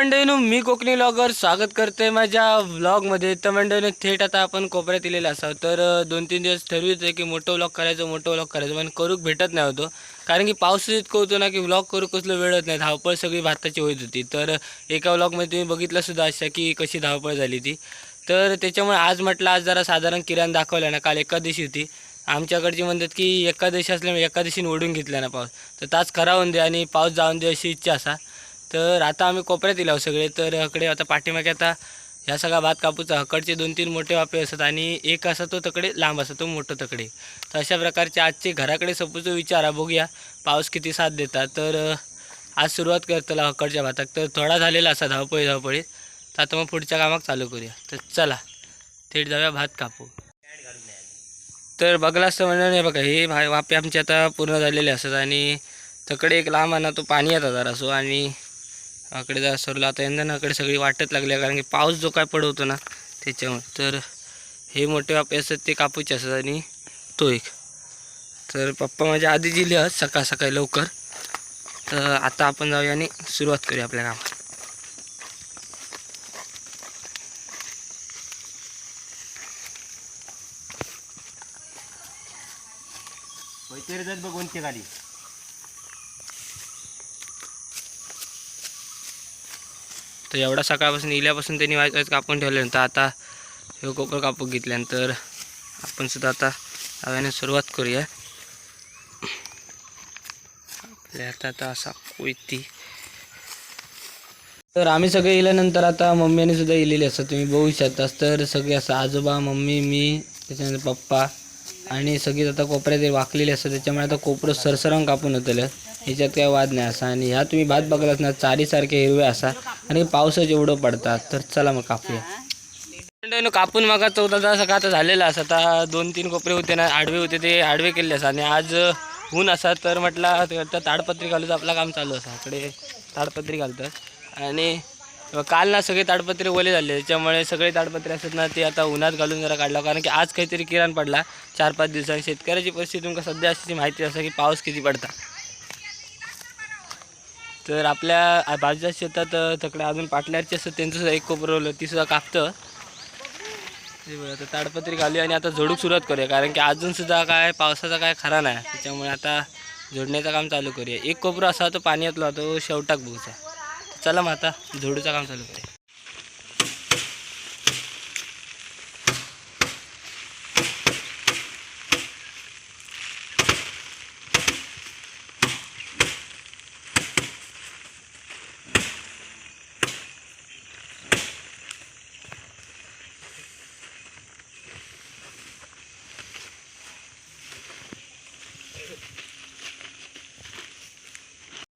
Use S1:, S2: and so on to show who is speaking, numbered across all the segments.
S1: मंडळीनो मी Konkani blogger स्वागत करते माझ्या ब्लॉगमध्ये तर मंडळीनो थेट आता आपण कोपऱ्यात दिलेलं असावं. तर दोन तीन दिवस ठरवित आहे की मोठं ब्लॉग करायचं मोठं ब्लॉग करायचं. पण करूक भेटत नाही होतो. कारण की पाऊस इतकं होतो ना की ब्लॉग करू कसलं वेळच नाही. धावपळ सगळी भाताची होत होती. तर एका ब्लॉगमध्ये तुम्ही बघितलं सुद्धा अशा की कशी धावपळ झाली ती. तर त्याच्यामुळे आज म्हटलं आज जरा साधारण किराण दाखवला ना. काल एकादशी होती. आमच्याकडची म्हणतात की एकादशी असल्यामुळे एकादशीने ओढून घेतला ना पाऊस. तर ताच खरा होऊन दे आणि पाऊस जाऊन दे अशी इच्छा असा. तर आता आम्ही कोपऱ्यात येलो सगळे. तर हकडे आता पाठीमागे आता ह्या सगळा भात कापूचा हकडचे दोन तीन मोठे वापे असतात आणि एक असा तो तकडे लांब असा तो मोठं तकडे. तर अशा प्रकारचे आजचे घराकडे सपोजचा विचार बघूया. पाऊस किती साथ देतात. तर आज सुरुवात करतला हकडच्या भाताक तर थोडा झालेला असा धावपळी धावपळीत तर आता मग पुढच्या कामाक चालू करूया. तर चला थेट जाऊया भात कापू. तर बघला असं म्हणणं नाही बघा हे भा वापे आमचे आता पूर्ण झालेले असतात आणि तकडे एक लांब आहे ना तो पाणी येतात जरा असो आणि आकडे जा सरला आता यंदानाकडे सगळी वाटत लागली आहे कारण की पाऊस जो काय पडवतो ना त्याच्यामुळे. तर हे मोठे वापे असतात ते कापूचे असतात आणि तो एक. तर पप्पा माझ्या आधी दिले आहेत सकाळ सकाळी लवकर. तर आता आपण जाऊया आणि सुरुवात करूया आपल्या कामात.
S2: पैसे जात बघ कोणते गाडी
S1: तर एवढा सकाळपासून इल्यापासून त्यांनी वाईट कापून ठेवल्यानंतर आता हे कोपर कापून घेतल्यानंतर आपण सुद्धा आता हव्याने सुरुवात करूया. आपल्या हातात आता असा कोयती. तर आम्ही सगळे इल्यानंतर आता मम्मीने सुद्धा इलेली असतात. तुम्ही बघू शकतास. तर सगळे असं आजोबा मम्मी मी त्याच्यानंतर पप्पा आणि सगळीच आता कोपऱ्यात वाकलेली असतात त्याच्यामुळे आता कोपरं सरसरांग कापून होतलं. ह्याच्यात काय वाद नाही असा. आणि ह्या तुम्ही भात बघलात ना चारीसारखे हिरवे असा. आणि पावसाच एवढं पडतात. तर चला मग कापूया. कापून मग चौदा तास का आता झालेला असा. आता दोन तीन कोपरे होते ना आडवे होते ते आडवे केले असा. आणि आज ऊन असा तर म्हटलं तर ताडपत्री घालून आपलं काम चालू असा. इकडे ताडपत्री घालतात आणि काल ना सगळे ताडपत्रे ओले झाले त्याच्यामुळे सगळे ताडपत्रे असतात ना ते आता उन्हात घालून जरा काढला. कारण की आज काहीतरी किराण पडला चार पाच दिवसांनी. शेतकऱ्याची परिस्थिती तुमका सध्या अशी माहिती असं की पाऊस किती पडता. तर आपल्या बाजूच्या शेतात तकडे अजून पाटल्याचे असतं त्यांचं सुद्धा एक कोपरं रोवलं ती सुद्धा कापतं. ताडपत्री घालूया आणि आता झोडूक सुरुवात करूया कारण की अजूनसुद्धा काय पावसाचा काय खरा नाही. त्याच्यामुळे आता झोडण्याचं काम चालू करूया. एक कोपरा असा तो पाण्यातला तो शेवटाक बघूचा. चला मग आता झोडूचं काम चालू करूया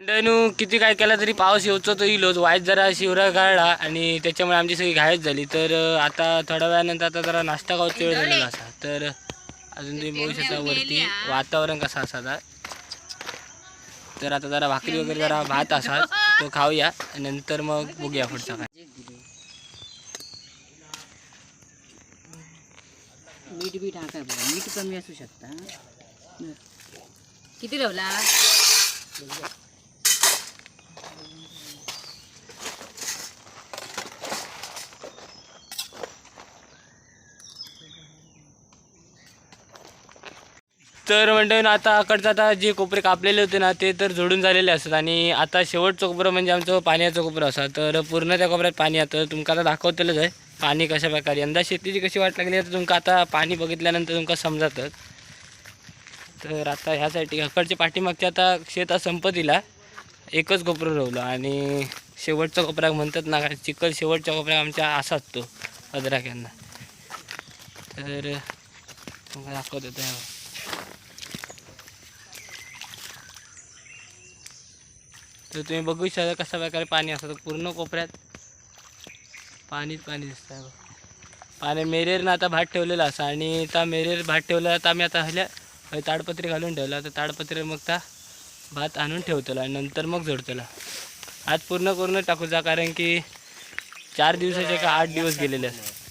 S1: मंडळीनो किती काय केला तरी पाऊस येऊचो तो इलोच वाईट जरा शिवरा गाळला आणि त्याच्यामुळे आमची सगळी घायच झाली. तर आता थोड्या वेळानंतर आता जरा नाश्ता खाऊचा वेळ झालेला असा. तर अजून तुम्ही बघू शकता वरती वातावरण कसं असा तर आता जरा भाकरी वगैरे जरा भात असा तो खाऊया. आणि नंतर मग बघूया पुढचा काय.
S3: मीठ बी टाकाय बघा मीठ कमी असू शकता. किती ठेवला?
S1: तर म्हणतो आता अकडचं आता जे कोपरे कापलेले होते ना ते तर झोडून झालेले असतात. आणि आता शेवटचं कोपरं म्हणजे आमचं पाण्याचं कोपरं असा तर पूर्ण त्या कोपऱ्यात पाणी आता तुमका आता दाखवतेलंच आहे पाणी कशा प्रकारे यंदा शेतीची कशी वाट लागली तर तुमका आता पाणी बघितल्यानंतर तुमका समजातच. तर आता ह्यासाठी अकडच्या पाठीमागच्या आता शेतात संपत्तीला एकच कोपरं रोवलं आणि शेवटचा कोपऱ्यात म्हणतात ना काय चिखल शेवटच्या कोपऱ्या आमच्या असाच तो अद्राक यांना तर तुमका दाखवत होतं तर तुम्ही बघू शकता कशा प्रकारे पाणी असतं. तर पूर्ण कोपऱ्यात पाणीच पाणी दिसत आहे पाणी मेरेरनं आता भात ठेवलेला असा आणि त्या मेरेर भात ठेवला तर आम्ही आता हल्या ताडपत्री घालून ठेवला. तर ताडपत्री मग त्या भात आणून ठेवतला आणि नंतर मग जोडतला आज पूर्ण करून टाकूचा कारण की चार दिवसाचे का आठ दिवस गेलेले असतात.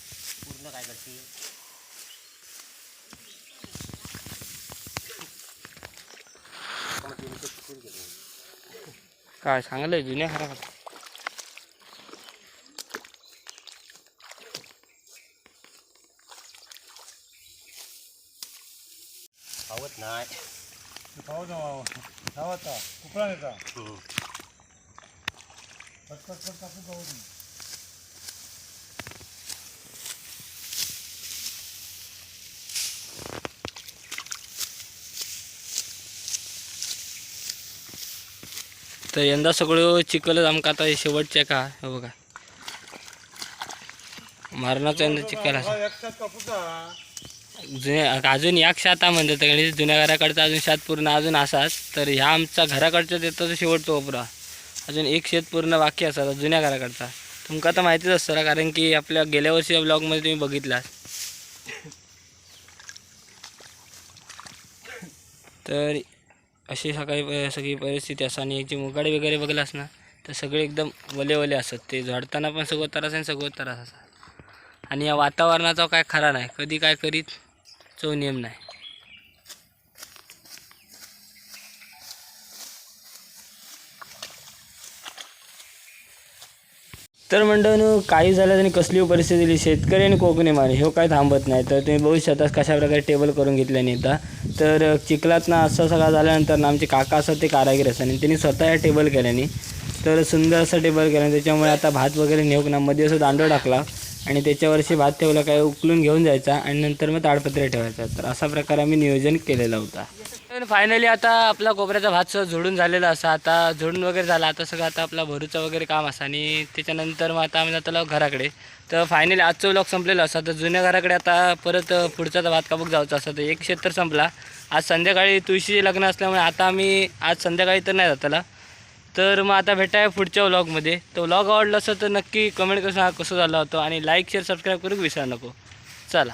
S2: 가상을
S1: 내주네
S2: 하라고
S4: 아웃 나이 바오정 나왔다 구플라냈다 응.
S1: 바깥 바깥 바오정 तर यंदा सगळं चिखलच आमका आता शेवटचे का? हे बघा. मारणाचं यंदा चिखल असा.
S4: हा,
S1: जुन्या अजून एक शात म्हणतात गणेश जुन्या घराकडचा अजून शात पूर्ण अजून असाच. तर ह्या आमचा घराकडचा देतो तो शेवटचा कोपरा अजून एक शेत पूर्ण बाकी असा जुन्या घराकडचा. तुमका तर माहितीच असतं ना कारण की आपल्या गेल्या वर्षी ब्लॉगमध्ये तुम्ही बघितला तर अशी सकाळी सगळी परिस्थिती असं आणि याची मुगाडी वगैरे बघलास ना तर सगळे एकदम वले वले असत ते झडताना पण सगळं त्रास आणि सगळं त्रास असा आणि या वातावरणाचा काय खरा नाही. कधी काय करीत चो नियम नाही. तर म्हणतो काही झालं आणि कसली परिस्थिती दिली? शेतकरी आणि कोकणी मारे हे काय थांबत नाही. तर तुम्ही बघू शकता कशा प्रकारे टेबल करून घेतल्याने आता तर चिखलात ना असं सगळं झाल्यानंतर ना आमचे काका असतात ते कारागीर असतात. आणि त्यांनी स्वतः या टेबल केल्याने. तर सुंदर असं टेबल केलं त्याच्यामुळे आता भात वगैरे नेऊक ना. मध्ये असं दांडो टाकला. आणि त्याच्यावरशी भात ठेवला काय उकलून घेऊन जायचा आणि नंतर मग ताडपत्रे ठेवायचा. तर असा प्रकार आम्ही नियोजन केलेला होता. फायनली आता आपला कोपऱ्याचा भात सगळं झोडून झालेला असा. आता झोडून वगैरे झाला. आता सगळं आता आपला भरूचं वगैरे काम असा आणि त्याच्यानंतर मग आता आम्ही जातो घराकडे. तर फायनली आजचं ब्लॉग संपलेला असा. तर जुन्या घराकडे आता परत पुढचा भात कापूक जायचा असा. तर एक क्षेत्र संपला. आज संध्याकाळी तुळशीचे लग्न असल्यामुळे आता आम्ही आज संध्याकाळी तर नाही जाताला. तर मग आता भेटाय पुढच्या व्लॉगमध्ये तो व्लॉग आवडला असं तर नक्की कमेंट करून सांगा कसं झाला होतं. आणि लाईक शेअर सबस्क्राईब करू विसरा नको. चला.